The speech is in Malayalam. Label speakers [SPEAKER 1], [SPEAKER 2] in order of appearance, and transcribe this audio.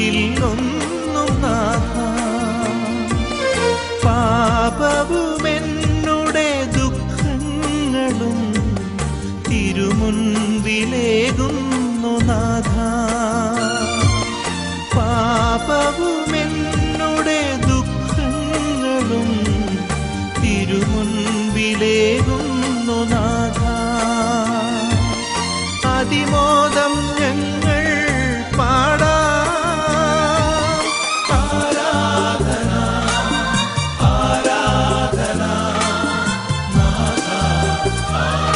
[SPEAKER 1] ഇതിൽ ഒന്നും പാപവുമെന്നുടെ ദുഃഖങ്ങളും തിരുമുൻപിലേകുന്നു നാഥ. പാപവുമെന്നുടെ ദുഃഖങ്ങളും തിരുമുൻപിലേകുന്നു നാഥ. അതിമോദം ഞങ്ങൾ Oh.